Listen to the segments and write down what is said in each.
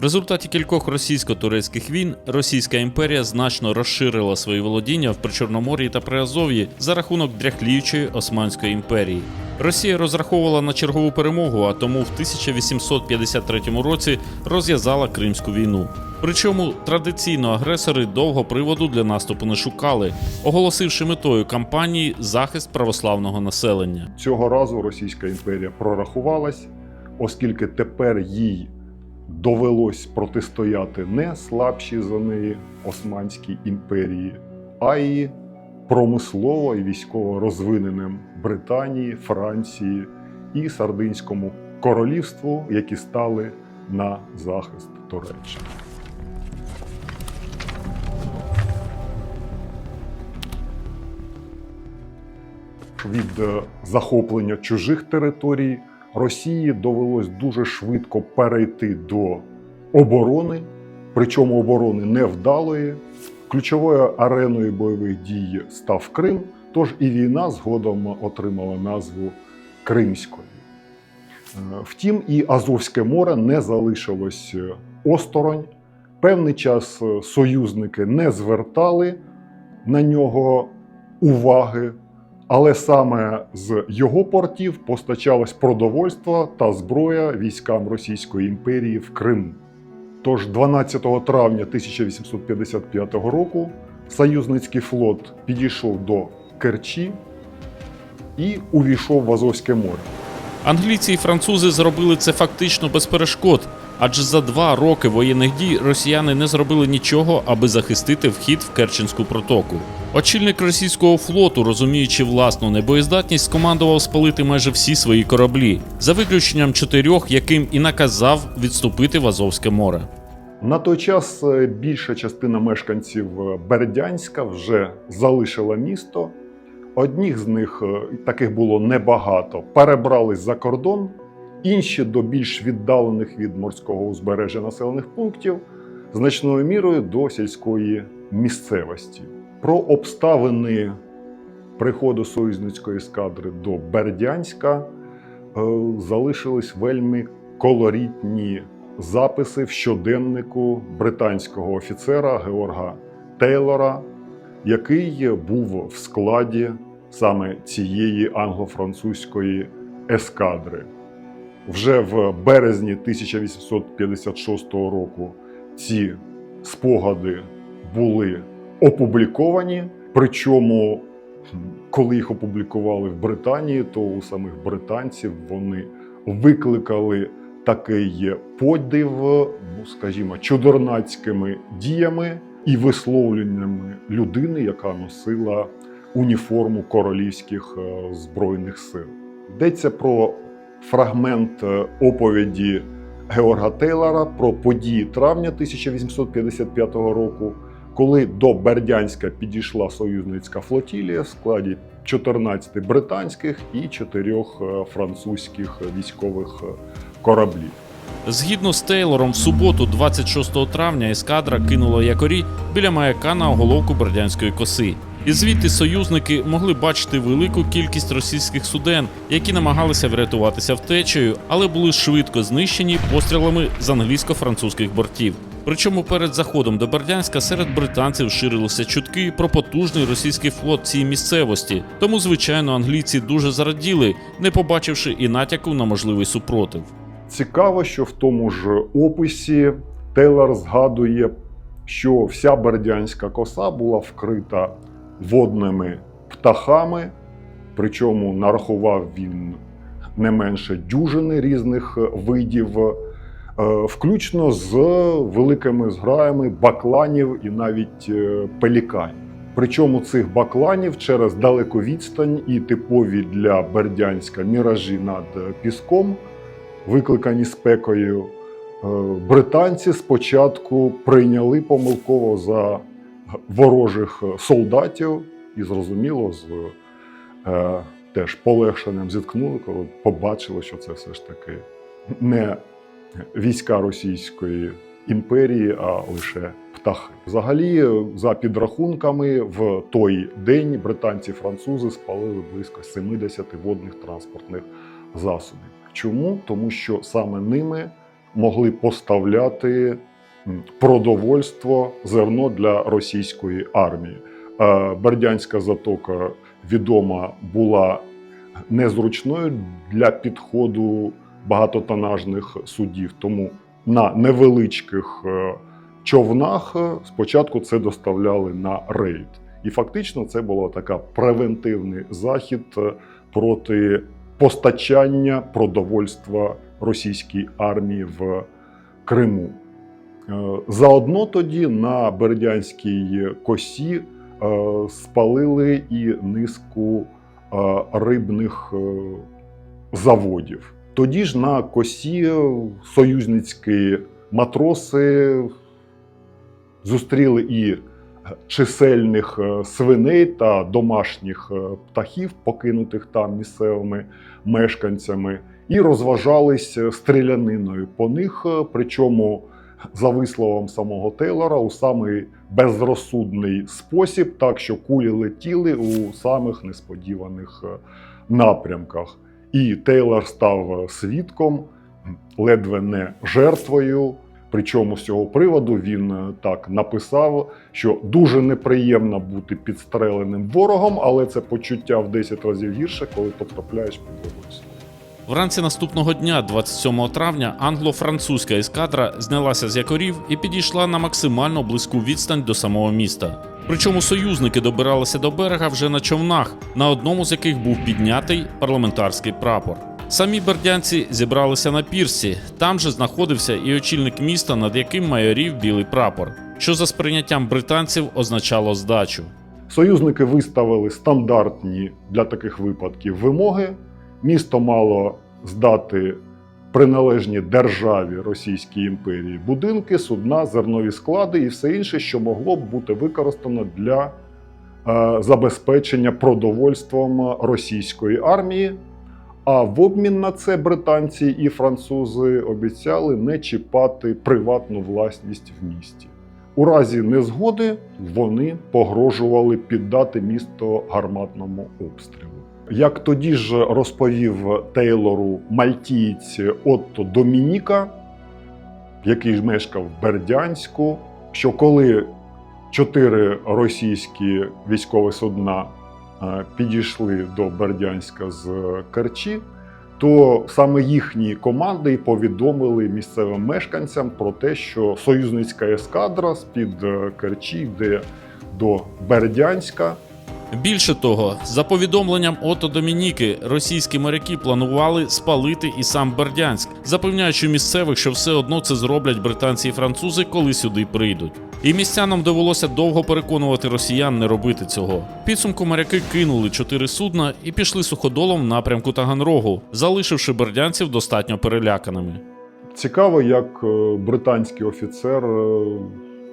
В результаті кількох російсько-турецьких війн Російська імперія значно розширила свої володіння в Причорномор'ї та Приазов'ї за рахунок дряхліючої Османської імперії. Росія розраховувала на чергову перемогу, а тому в 1853 році розв'язала Кримську війну. Причому традиційно агресори довго приводу для наступу не шукали, оголосивши метою кампанії захист православного населення. Цього разу Російська імперія прорахувалась, оскільки тепер їй довелось протистояти не слабші за неї Османській імперії, а й промислово і військово розвиненим Британії, Франції і Сардинському королівству, які стали на захист Туреччини. від е, захоплення чужих територій Росії довелось дуже швидко перейти до оборони, причому оборони невдалої. Ключовою ареною бойових дій став Крим, тож і війна згодом отримала назву Кримської. Е, Втім, і Азовське море не залишилось е, осторонь. Певний час е, союзники не звертали на нього уваги, але саме з його портів постачалось продовольство та зброя військам Російської імперії в Криму. Тож 12 травня 1855 року союзницький флот підійшов до Керчі і увійшов в Азовське море. Англійці і французи зробили це фактично без перешкод, адже за два роки воєнних дій росіяни не зробили нічого, аби захистити вхід в Керченську протоку. Очільник російського флоту, розуміючи власну небоєздатність, скомандував спалити майже всі свої кораблі, за виключенням чотирьох, яким і наказав відступити в Азовське море. На той час е, більша частина мешканців е, Бердянська вже залишила місто. Одних з них е, таких було небагато, перебрались за кордон, інші до більш віддалених від морського узбережжя населених пунктів, значною мірою до сільської місцевості. Про обставини приходу союзницької ескадри до Бердянська е, залишились вельми колоритні записи в щоденнику британського офіцера Георга Тейлора, який був в складі саме цієї англо-французької ескадри. Вже в березні 1856 року ці спогади були опубліковані. Причому, коли їх опублікували в Британії, то у самих британців вони викликали такий подив, ну скажімо, чудернацькими діями і висловлюваннями людини, яка носила уніформу королівських е, збройних сил. Йдеться про фрагмент е, оповіді Георга Тейлора про події травня 1855 року, коли до Бердянська підійшла союзницька флотілія в складі 14 британських і 4 французьких військових е, кораблів. Згідно з Тейлором, в суботу, 26 травня, ескадра кинула якорі біля маяка на оголовку Бердянської коси. І звідти союзники могли бачити велику кількість російських суден, які намагалися врятуватися втечею, але були швидко знищені пострілами з англійсько-французьких бортів. Причому перед заходом до Бердянська серед британців ширилися чутки про потужний російський флот цій місцевості. Тому, звичайно, англійці дуже зраділи, не побачивши і натяку на можливий супротив. Цікаво, що в тому ж описі Тейлор згадує, що вся бердянська коса була вкрита водними птахами, причому нарахував він не менше дюжини різних видів, включно з великими зграями бакланів і навіть е, пеліканів. Причому цих бакланів через далеку відстань і типові для Бердянська міражі над піском, викликані спекою, е, британці спочатку прийняли помилково за ворожих солдатів і зрозуміло з е, теж полегшенням зіткнули, коли побачили, що це все ж таки не війська Російської імперії, а лише птахи. Взагалі, за підрахунками, в той день британці-французи спалили близько 70 водних транспортних засобів. Чому? Тому що саме ними могли поставляти продовольство, зерно для російської армії. Е, Бердянська затока відома була незручною для підходу багатотонажних судів. Тому на невеличких е, човнах е, спочатку це доставляли на рейд. І фактично це була така превентивний захід е, проти постачання продовольства російській армії в Криму. Заодно тоді на Бердянській косі спалили і низку рибних заводів. Тоді ж на косі союзницькі матроси зустріли і чисельних е, свиней та домашніх е, птахів, покинутих там місцевими мешканцями, і розважались е, стріляниною по них. Причому, за висловом самого Тейлора, у самий безрозсудний спосіб, так що кулі летіли у самих несподіваних напрямках. І Тейлор став свідком, ледве не жертвою. Причому з цього приводу він е, так написав, що дуже неприємно бути підстреленим ворогом, але це почуття в 10 разів гірше, коли потрапляєш під вогонь. Вранці наступного дня, 27 травня, англо-французька ескадра знялася з якорів і підійшла на максимально близьку відстань до самого міста. Причому союзники добиралися до берега вже на човнах, на одному з яких був піднятий парламентарський прапор. Самі бердянці зібралися на пірсі. Там же знаходився і очільник міста, над яким майорів білий прапор, що за сприйняттям британців означало здачу. Союзники виставили стандартні для таких випадків вимоги. Місто мало здати приналежні державі Російській імперії будинки, судна, зернові склади і все інше, що могло б бути використано для е, забезпечення продовольством російської армії. А в обмін на це британці і французи обіцяли не чіпати приватну власність в місті. У разі незгоди вони погрожували піддати місто гарматному обстрілу. Як тоді ж розповів Тейлору мальтієць Отто Домініка, який мешкав в Бердянську, що коли чотири російські військові судна е, підійшли до Бердянська з Керчі, то саме їхні команди повідомили місцевим мешканцям про те, що союзницька ескадра з-під е, Керчі йде до Бердянська. Більше того, за повідомленням Ото Домініки, російські моряки планували спалити і сам Бердянськ, запевняючи місцевих, що все одно це зроблять британці і французи, коли сюди прийдуть. І містянам довелося довго переконувати росіян не робити цього. Підсумку моряки кинули чотири судна і пішли суходолом в напрямку Таганрогу, залишивши бердянців достатньо переляканими. Цікаво, як е, британський офіцер е,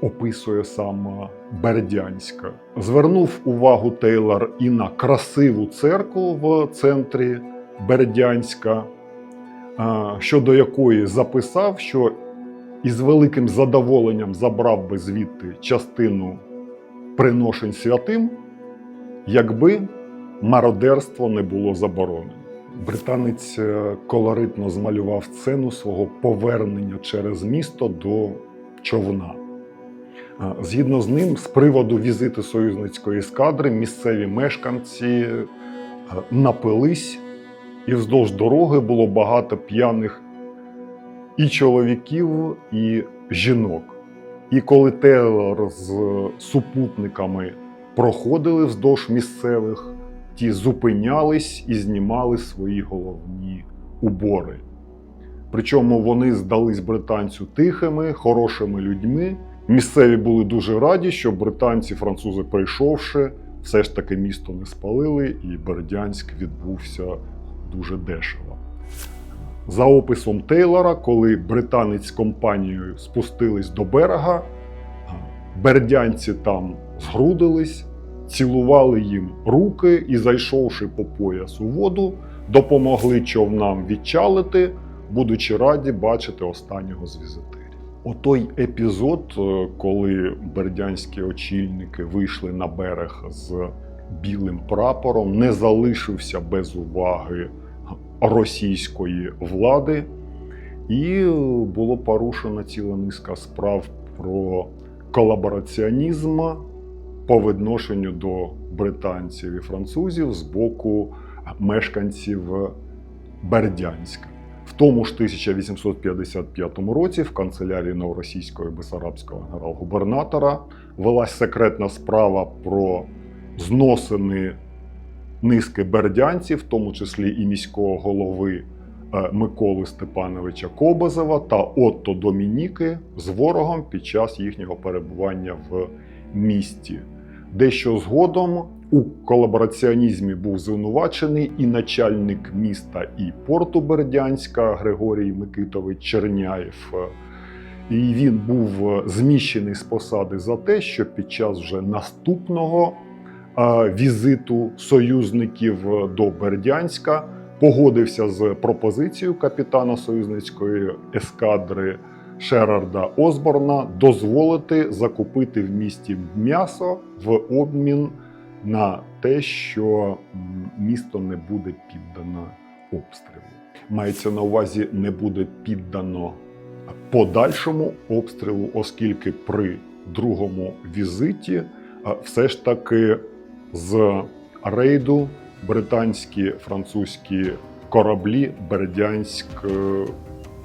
описує сам е, Бердянська. Звернув увагу Тейлор і на красиву церкву в центрі Бердянська, е, щодо якої записав, що із великим задоволенням забрав би звідти частину приношень святим, якби мародерство не було заборонено. Британець е, колоритно змалював сцену свого повернення через місто до човна. Згідно з ним, з приводу візиту союзницької ескадри, місцеві мешканці е, напились, і вздовж дороги було багато п'яних і чоловіків, і жінок. І коли Тейлор з супутниками проходили вздовж місцевих, ті зупинялись і знімали свої головні убори. Причому вони здались британцю тихими, хорошими людьми. Місцеві були дуже раді, що британці, французи, прийшовши, все ж таки місто не спалили, і Бердянськ відбувся дуже дешево. За описом Тейлора, коли британець з компанією спустились до берега, бердянці там згрудились, цілували їм руки і, зайшовши по пояс у воду, допомогли човнам відчалити, будучи раді бачити останнього з візитерів. Отой епізод, е, коли бердянські очільники вийшли на берег з білим прапором, не залишився без уваги російської влади. І було порушено ціла низка справ про колабораціонізм по відношенню до британців і французів з боку мешканців Бердянська. В тому ж 1855 році в канцелярії новоросійського бесарабського генерал-губернатора велась секретна справа про зносини низки бердянців, в тому числі і міського голови е, Миколи Степановича Кобазева та Отто Домініки з ворогом під час їхнього перебування в місті. Дещо згодом у колабораціонізмі був звинувачений і начальник міста і порту Бердянська Григорій Микитович Черняєв. І він був зміщений з посади за те, що під час вже наступного е, візиту союзників до Бердянська погодився з пропозицією капітана союзницької ескадри Шерарда Осборна дозволити закупити в місті м'ясо в обмін на те, що місто не буде піддано обстрілу. Мається на увазі, не буде піддано подальшому обстрілу, оскільки при другому візиті все ж таки з рейду британські французькі кораблі Бердянськ е,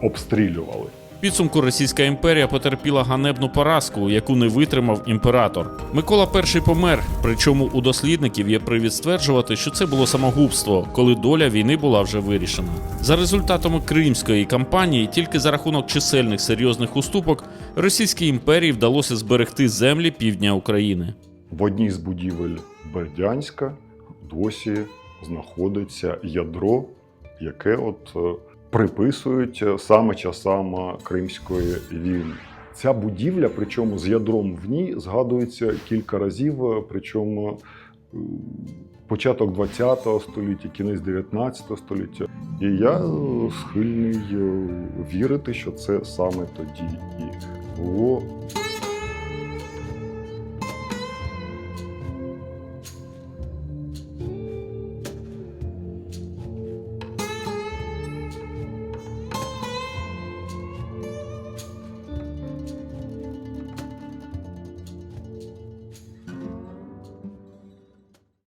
обстрілювали. Підсумку Російська імперія потерпіла ганебну поразку, яку не витримав імператор. Микола І помер. Причому у дослідників є привід стверджувати, що це було самогубство, коли доля війни була вже вирішена. За результатами Кримської кампанії, тільки за рахунок чисельних серйозних уступок Російській імперії вдалося зберегти землі півдня України. В одній з будівель Бердянська досі знаходиться ядро, яке от е, приписують е, саме часам е, Кримської війни. Ця будівля, причому з ядром в ній, згадується кілька разів, е, причому початок ХХ століття, кінець 19 століття. І я схильний вірити, що це саме тоді і було